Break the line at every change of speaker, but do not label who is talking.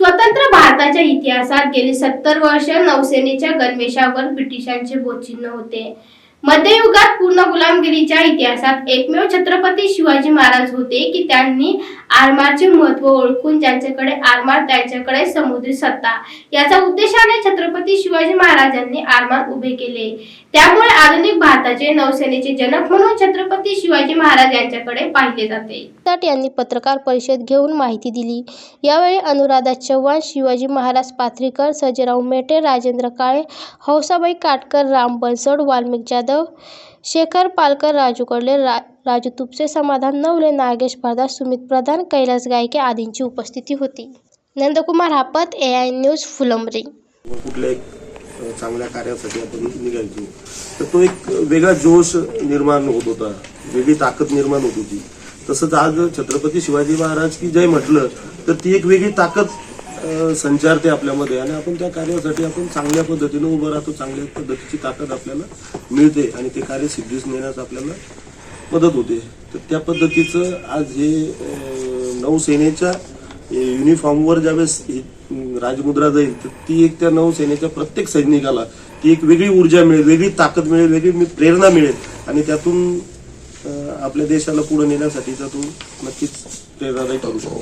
स्वतंत्र भारताच्या इतिहासात गेली सत्तर वर्ष नौसेनेच्या गणवेशावर ब्रिटिशांचे बोचिन्ह होते. मध्ययुगात पूर्ण गुलामगिरीच्या इतिहासात एकमेव छत्रपती शिवाजी महाराज होते की त्यांनी आरमारचे महत्त्व ओळखून ज्यांच्याकडे आरमार त्यांच्याकडे समुद्री सत्ता. याचा उद्देशाने छत्रपती शिवाजी महाराजांनी आरमार उभे केले. त्यामुळे आधुनिक भारताचे नौसेनेचे जनक म्हणून छत्रपती शिवाजी महाराज यांच्याकडे पाहिले जाते.
ताट यांनी पत्रकार परिषद घेऊन माहिती दिली. यावेळी अनुराधा चव्हाण शिवाजी महाराज पाथरीकर सर्जेराव मेटे राजेंद्र काळे हौसाबाई काटकर राम बनसोड वाल्मिक जाधव शेखर पालकर राजू कडले रा राजू तुपसे समाधान नवले नागेश भारदास सुमित प्रधान कैलास गायके आदींची उपस्थिती होती. Nandkumar Hapat A I news Phulambri.
कुठल्या एक चांगल्या कार्यासाठी आपण निघायचो. तर तो एक वेगळा जोश निर्माण होत होता. वेगळी ताकद निर्माण होत होती. तसंच आज छत्रपती शिवाजी महाराज की जय म्हटलं तर ती एक वेगळी ताकद संचारते आपल्यामध्ये आणि आपण त्या कार्यासाठी आपण चांगल्या पद्धतीनं उभं राहतो चांगल्या पद्धतीची ताकद आपल्याला मिळते आणि ते कार्य सिद्धीस नेण्यास आपल्याला मदत होते. तर त्या पद्धतीचं आज हे नौसेनेच्या युनिफॉर्मवर ज्यावेळेस राजमुद्रा जाईल तर ती एक त्या नौसेनेच्या प्रत्येक सैनिकाला ती एक वेगळी ऊर्जा मिळेल वेगळी ताकद मिळेल वेगळी प्रेरणा मिळेल. आणि त्यातून आपल्या देशाला पुढे नेण्यासाठीचा तो नक्कीच प्रेरणादायी ठरू शकतो.